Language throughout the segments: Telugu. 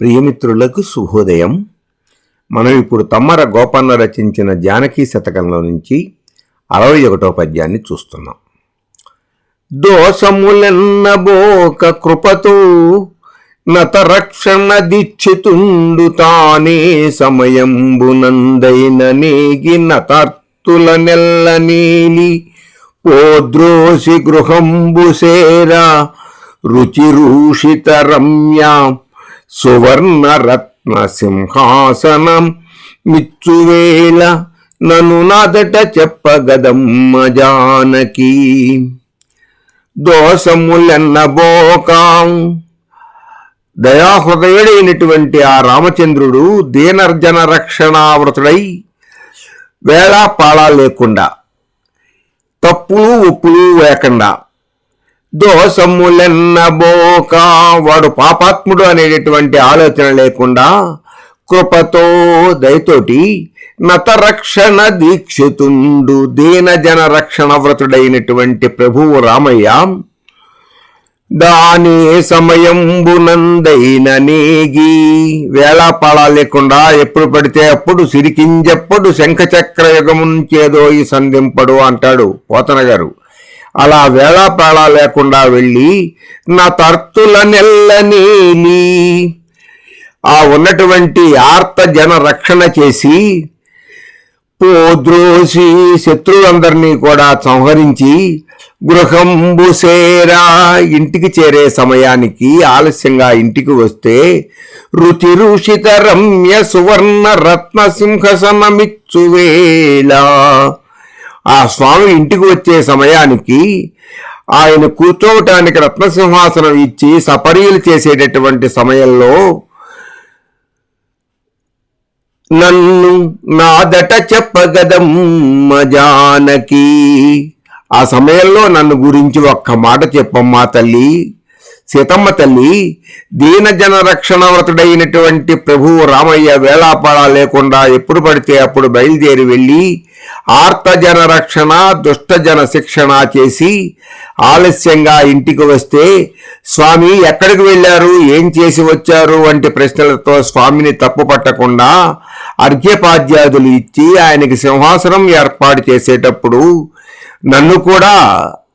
ప్రియమిత్రులకు శుభోదయం. మనం ఇప్పుడు తమ్మర గోపన్న రచించిన జానకీ శతకంలో నుంచి అరవై ఒకటో పద్యాన్ని చూస్తున్నాం. దోషములెన్నబోక కృపతో నత రక్షణ దిచ్చితుండు తానే సమయంబునందైన నేగి నతార్తుల నెల్ల నీలి పోద్రోసి గృహంబు సేరా రుచిరూషిత రమ్యా సువర్ణ రత్న సింహాసనం మిచ్చువేళ నను నాదట చెప్పగదమ్మ జానకి. దోషములెన్నబోకాం దయాహృదయుడైనటువంటి ఆ రామచంద్రుడు దీనర్జన రక్షణావృతుడై వేళాపాళా లేకుండా తప్పులు ఒప్పులు లేకుండా దోషములెన్నబోక వాడు పాపాత్ముడు అనేటటువంటి ఆలోచన లేకుండా కృపతో దయతోటి నతరక్షణ దీక్షితుండు. దీనజన రక్షణ వ్రతుడైనటువంటి ప్రభువు రామయ్య దాని సమయంబునందైన నేగి వేళాపాళా లేకుండా ఎప్పుడు పడితే అప్పుడు సిరికింజప్పుడు శంఖచక్ర యుగముంచేదో ఈ సంధింపడు అంటాడు పోతన గారు అలా వేళాపాళా లేకుండా వెళ్ళి నా తర్తుల నెల్లనేలి ఆ ఉన్నటువంటి ఆర్త జన రక్షణ చేసి పోద్రోసి శత్రువులందరినీ కూడా సంహరించి గృహంబు సేరా ఇంటికి చేరే సమయానికి ఆలస్యంగా ఇంటికి వస్తే రుచి రుషిత రమ్య సువర్ణ రత్న సింహసనమిచ్చువేలా ఆ స్వామి ఇంటికి వచ్చే సమయానికి ఆయన కూర్చోవటానికి రత్నసింహాసనం ఇచ్చి సపర్యలు చేసేటటువంటి సమయంలో నన్ను నాదట చెప్పగదమ్మ జానకి. ఆ సమయంలో నన్ను గురించి ఒక్క మాట చెప్పమ్మా తల్లి. సీతమ్మ తల్లి దీనజన రక్షణ వ్రతుడైనటువంటి ప్రభువు రామయ్య వేళాపాళా లేకుండా ఎప్పుడు పడితే అప్పుడు బయలుదేరి వెళ్ళి ఆర్తజన రక్షణ దుష్టజన శిక్షణ చేసి ఆలస్యంగా ఇంటికి వస్తే స్వామి ఎక్కడికి వెళ్ళారు? ఏం చేసి వచ్చారు? వంటి ప్రశ్నలతో స్వామిని తప్పు పట్టకుండా అర్ఘ్యపాద్యాదులు ఇచ్చి ఆయనకి సింహాసనం ఏర్పాటు చేసేటప్పుడు నన్ను కూడా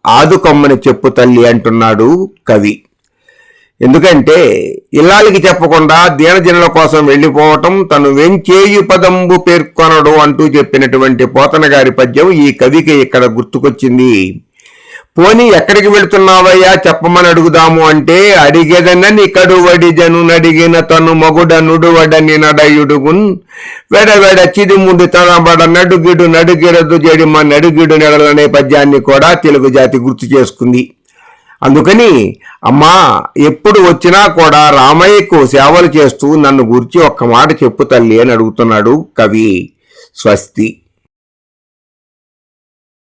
ఆదుకమ్మని చెప్పు తల్లి అంటున్నాడు కవి. ఎందుకంటే ఇల్లాలికి చెప్పకుండా దీనజనుల కోసం వెళ్ళిపోవటం తను వెంచేయు పదంబు పేర్కొనడు అంటూ చెప్పినటువంటి పోతన గారి పద్యం ఈ కవికి ఇక్కడ గుర్తుకొచ్చింది. పోనీ ఎక్కడికి వెళుతున్నావయ్యా? చెప్పమని అడుగుదాము అంటే అడిగేదనని కడువడి జనునడిగిన తను మగుడ నుడువడని నడయుడుగున్ వెడవెడ చిదిముడి తనబడ నడుగిడు నడుగిరదు జడిమ నడుగిడు నెడలనే పద్యాన్ని కూడా తెలుగు జాతి గుర్తు చేసుకుంది. అందుకని అమ్మా ఎప్పుడు వచ్చినా కూడా రామయ్యకు సేవలు చేస్తూ నన్ను గురించి ఒక్క మాట చెప్పు తల్లి అని అడుగుతున్నాడు కవి స్వస్తి.